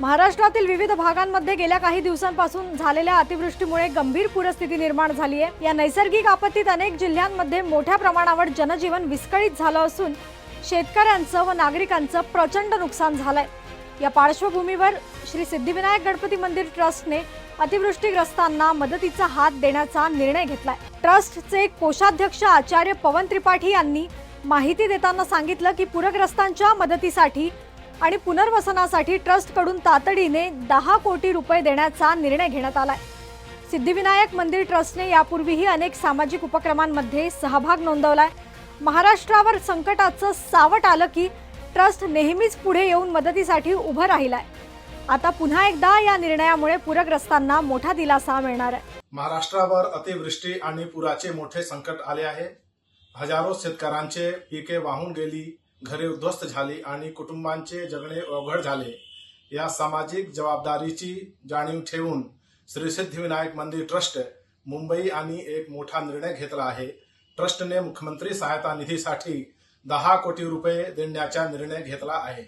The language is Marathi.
महाराष्ट्रातील विविध भागांमध्ये गेल्या काही दिवसांपासून झालेल्या अतिवृष्टीमुळे गंभीर पूरस्थिती निर्माण झाली आहे. या नैसर्गिक आपत्तीत अनेक जिल्ह्यांमध्ये मोठ्या प्रमाणावर जनजीवन विस्कळीत झालं असून शेतकऱ्यांचं व नागरिकांचं प्रचंड नुकसान झालंय. या पार्श्वभूमीवर श्री सिद्धिविनायक गणपती मंदिर ट्रस्टने अतिवृष्टीग्रस्तांना मदतीचा हात देण्याचा निर्णय घेतलाय. ट्रस्टचे कोषाध्यक्ष आचार्य पवन त्रिपाठी यांनी माहिती देताना सांगितलं की पूरग्रस्तांच्या मदतीसाठी आणि पुनर्वसनासाठी ट्रस्टकडून तातडीने दहा कोटी रुपये देण्याचा निर्णय घेण्यात आलाय. सिद्धिविनायक मंदिर ट्रस्टने यापूर्वीही अनेक सामाजिक उपक्रमांमध्ये सहभाग नोंदवलाय. महाराष्ट्रावर संकटाचं सावट आलं की ट्रस्ट नेहमीच पुढे येऊन मदतीसाठी उभं राहिलाय. आता पुन्हा एकदा या निर्णयामुळे पूरग्रस्तांना मोठा दिलासा मिळणार आहे. महाराष्ट्रावर अतिवृष्टी आणि पुराचे मोठे संकट आले आहे. हजारो शेतकऱ्यांचे पिके वाहून गेली घरे उद्ध्वस्त झाली आणि कुटुंबांचे जगणे अवघड झाले. या सामाजिक जबाबदारीची जाणीव ठेवून श्री सिद्धिविनायक मंदिर ट्रस्ट मुंबई आणि एक मोठा निर्णय घेतला आहे. ट्रस्टने मुख्यमंत्री सहायता निधीसाठी दहा कोटी रुपये देण्याचा निर्णय घेतला आहे.